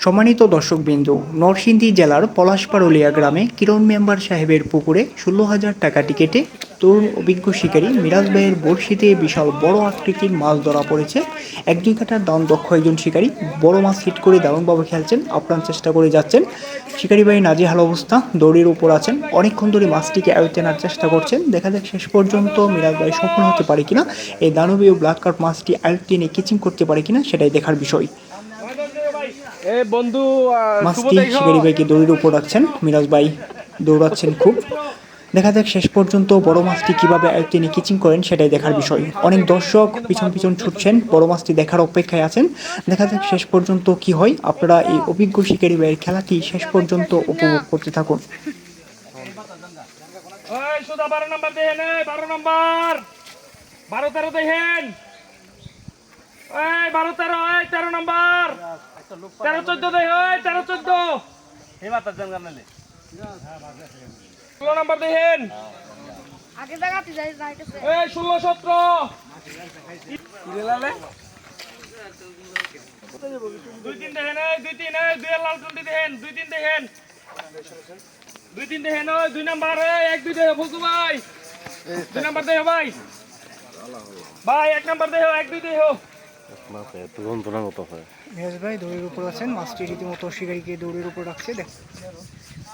সম্মানিত দর্শকবৃন্দ নরসিংদী জেলার পলাশপাড়লিয়া গ্রামে কিরণ মেম্বার সাহেবের পুকুরে ষোলো হাজার টাকা টিকেটে তরুণ অভিজ্ঞ শিকারী মিরাজ ভাইয়ের বড়শিতে বিশাল বড় আকৃতির মাছ ধরা পড়েছে। এক দুই কাটার দাম দক্ষ একজন শিকারী বড় মাছ হিট করে দারুণভাবে খেলছেন আপ্রাণ চেষ্টা করে যাচ্ছেন। শিকারী ভাই নাজেহাল অবস্থা দড়ির উপর আছেন। অনেকক্ষণ ধরে মাছটিকে আয়ত্তে আনার চেষ্টা করছেন। দেখা যাক শেষ পর্যন্ত মিরাজ ভাই সফল হতে পারে কিনা। এই দানবীয় ব্ল্যাক কার্প মাছটি আয়ত্তে নিয়ে কিচিং করতে পারে কিনা সেটাই দেখার বিষয়। বন্ধু মাছটি। শিকারি ভাইকে দড়ির উপর রাখছেন। মিরাজ ভাই দৌড়াচ্ছেন খুব। দেখা যাক শেষ পর্যন্ত বড় মাছটি কীভাবে তিনি কিচিং করেন সেটাই দেখার বিষয়। অনেক দর্শক পিছন পিছন ছুটছেন বড় মাছটি দেখার অপেক্ষায় আছেন। দেখা যাক শেষ পর্যন্ত কি হয়। আপনারা এই অভিজ্ঞ শিকারি ভাইয়ের খেলাটি শেষ পর্যন্ত উপভোগ করতে থাকুন। বারো নম্বর দেখেন বারো নম্বর। বারো তেরো দেখেন। এই বারো তেরো এই তেরো নম্বর। তেরো চোদ্দ দেখ ওই তেরো চোদ্দ। ষোলো নাম্বার দেখেন। আগে জায়গাতে যাই যাইতেছে এই ষোলো সতেরো। দুই তিন দেখেন এই দুই তিন দুই লাল টুন্টি দেখেন দুই তিন দেখেন। দুই তিন দেখেন ওই দুই নাম্বার এক দুই দেখো ফুলকু ভাই। দুই নাম্বার দেখো ভাই। ভাই এক নাম্বার দেখো এক দুই দেখো। মিরাজ ভাই দড়ির উপর আছেন মাছটি রীতিমতো শিকারিকে দড়ির উপর রাখছে দেখ।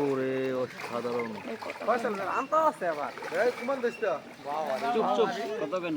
ওরে অসাধারণ চুপ চুপ কত কেন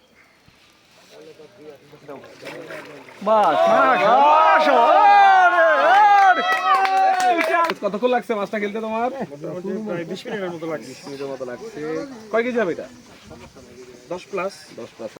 কতক্ষণ লাগছে মাছটা খেলতে তোমার? বিশ মিনিটের মতো লাগছে বিশ মিনিটের মতো লাগছে। কয় কেজি হবে এটা? দশ প্লাস। দশ প্লাস।